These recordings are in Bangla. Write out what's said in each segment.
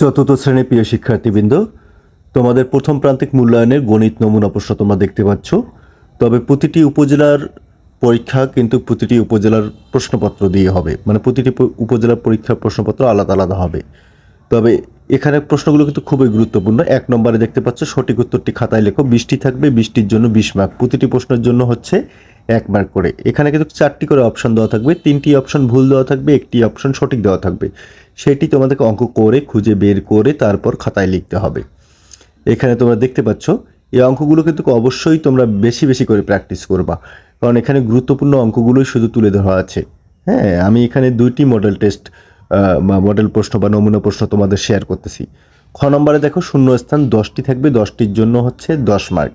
চতুর্থ শ্রেণির প্রিয় শিক্ষার্থীবৃন্দ, তোমাদের প্রথম প্রান্তিক মূল্যায়নের গণিত নমুনা প্রশ্ন তোমরা দেখতে পাচ্ছ। তবে প্রতিটি উপজেলার পরীক্ষা কিন্তু প্রতিটি উপজেলার প্রশ্নপত্র দিয়ে হবে। মানে প্রতিটি উপজেলার পরীক্ষার প্রশ্নপত্র আলাদা আলাদা হবে। তবে এখানে প্রশ্নগুলো কিন্তু খুবই গুরুত্বপূর্ণ। এক নম্বরে দেখতে পাচ্ছ, সঠিক উত্তরটি খাতায় লেখো। বৃষ্টি থাকবে, বৃষ্টির জন্য বিশ মার্ক প্রতিটি প্রশ্নের জন্য হচ্ছে এক মার্ক করে। এখানে কিন্তু চারটি করে অপশন দেওয়া থাকবে। তিনটি অপশন ভুল দেওয়া থাকবে, একটি অপশন সঠিক দেওয়া থাকবে। সেটি তোমাদেরকে অঙ্ক করে, খুঁজে বের করে, তারপর খাতায় লিখতে হবে। এখানে তোমরা দেখতে পাচ্ছ, এই অঙ্কগুলো কিন্তু অবশ্যই তোমরা বেশি বেশি করে প্র্যাকটিস করবা। কারণ এখানে গুরুত্বপূর্ণ অঙ্কগুলোই শুধু তুলে ধরা আছে। হ্যাঁ আমি এখানে দুইটি মডেল টেস্ট বা মডেল প্রশ্ন বা নমুনা প্রশ্ন তোমাদের শেয়ার করতেছি। খ নম্বরে দেখো শূন্য স্থান দশটি থাকবে। দশটির জন্য হচ্ছে দশ মার্ক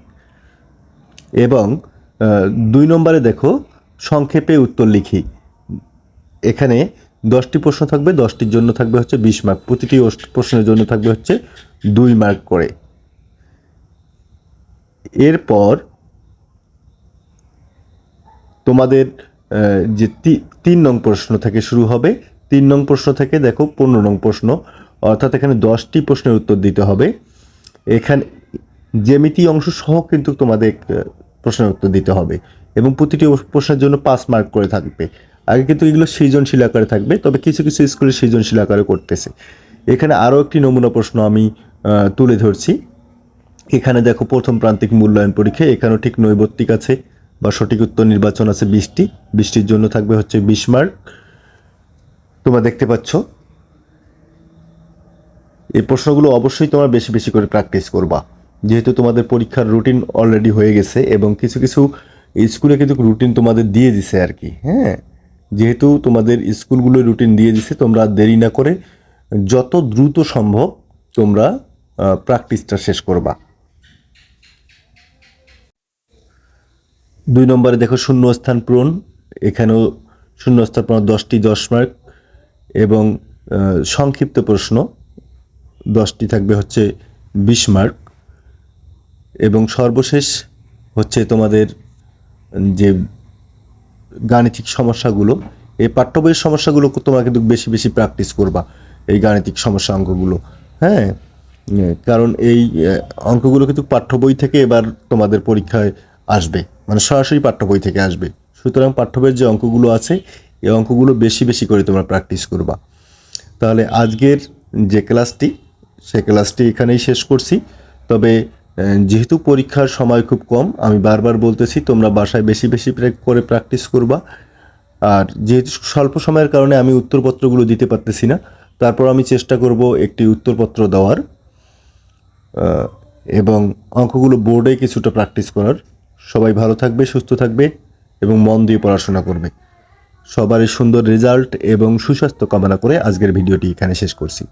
এবং দুই নম্বরে দেখো, সংক্ষেপে উত্তর লিখি। এখানে দশটি প্রশ্ন থাকবে, দশটির জন্য থাকবে হচ্ছে বিশ মার্ক প্রতিটি প্রশ্নের জন্য থাকবে হচ্ছে দুই মার্ক করে। এরপর তোমাদের যে তিন নং প্রশ্ন থেকে শুরু হবে, তিন নং প্রশ্ন থেকে দেখো পনেরো নং প্রশ্ন, অর্থাৎ এখানে দশটি প্রশ্নের উত্তর দিতে হবে। এখানে, জ্যামিতি অংশ সহ কিন্তু তোমাদের প্রশ্নের উত্তর দিতে হবে এবং প্রতিটি প্রশ্নের জন্য পাঁচ মার্ক করে থাকবে। আগে কিন্তু এগুলো সৃজনশীল আকারে থাকবে, তবে কিছু কিছু স্কুলে সৃজনশীল আকারে করতেছে। এখানে আরও একটি নমুনা প্রশ্ন আমি তুলে ধরছি। এখানে দেখো প্রথম প্রান্তিক মূল্যায়ন পরীক্ষা, এখানেও ঠিক নৈবত্তিক আছে বা সঠিক উত্তর নির্বাচন আছে বৃষ্টি বৃষ্টির জন্য থাকবে হচ্ছে বিশ মার্ক। তোমরা দেখতে পাচ্ছ। এই প্রশ্নগুলো অবশ্যই তোমরা বেশি বেশি করে প্র্যাকটিস করবা। যেহেতু তোমাদের পরীক্ষার রুটিন অলরেডি হয়ে গেছে এবং কিছু কিছু স্কুলে কিন্তু রুটিন তোমাদের দিয়ে দিছে আর কি হ্যাঁ? যেহেতু তোমাদের স্কুলগুলো রুটিন দিয়ে দিছে, তোমরা দেরি না করে যত দ্রুত সম্ভব তোমরা প্র্যাকটিসটা শেষ করবা। দুই নম্বরে দেখো শূন্য স্থান পূরণ, এখানেও শূন্য স্থান পূরণ দশটি দশ মার্ক এবং সংক্ষিপ্ত প্রশ্ন, দশটি থাকবে হচ্ছে বিশ মার্ক এবং সর্বশেষ হচ্ছে তোমাদের যে গাণিতিক সমস্যাগুলো, এই পাঠ্য বইয়ের সমস্যাগুলো তোমরা কিন্তু বেশি বেশি প্র্যাকটিস করবা, এই গাণিতিক সমস্যা অঙ্কগুলো হ্যাঁ? কারণ এই অঙ্কগুলো কিন্তু পাঠ্য বই থেকে এবার তোমাদের পরীক্ষায় আসবে মানে সরাসরি পাঠ্য বই থেকে আসবে। সুতরাং পাঠ্য বইয়ের যে অঙ্কগুলো আছে, এই অঙ্কগুলো বেশি বেশি করে তোমরা প্র্যাকটিস করবা। তাহলে আজকের যে ক্লাসটি সে ক্লাসটি এখানেই শেষ করছি। তবে যেহেতু পরীক্ষার সময় খুব কম, আমি বারবার বলতেছি, তোমরা বাসায় বেশি বেশি করে প্র্যাকটিস করবা। আর যেহেতু স্বল্প সময়ের কারণে আমি উত্তরপত্রগুলো দিতে পারতেছি না, তারপর আমি চেষ্টা করব একটি উত্তরপত্র দেওয়ার। এবং অঙ্কগুলো বোর্ডে কিছুটা প্র্যাকটিস করার। সবাই ভালো থাকবে, সুস্থ থাকবে এবং মন দিয়ে পড়াশোনা করবে। সবারই সুন্দর রেজাল্ট এবং সুস্বাস্থ্য কামনা করে আজকের ভিডিওটি এখানে শেষ করছি।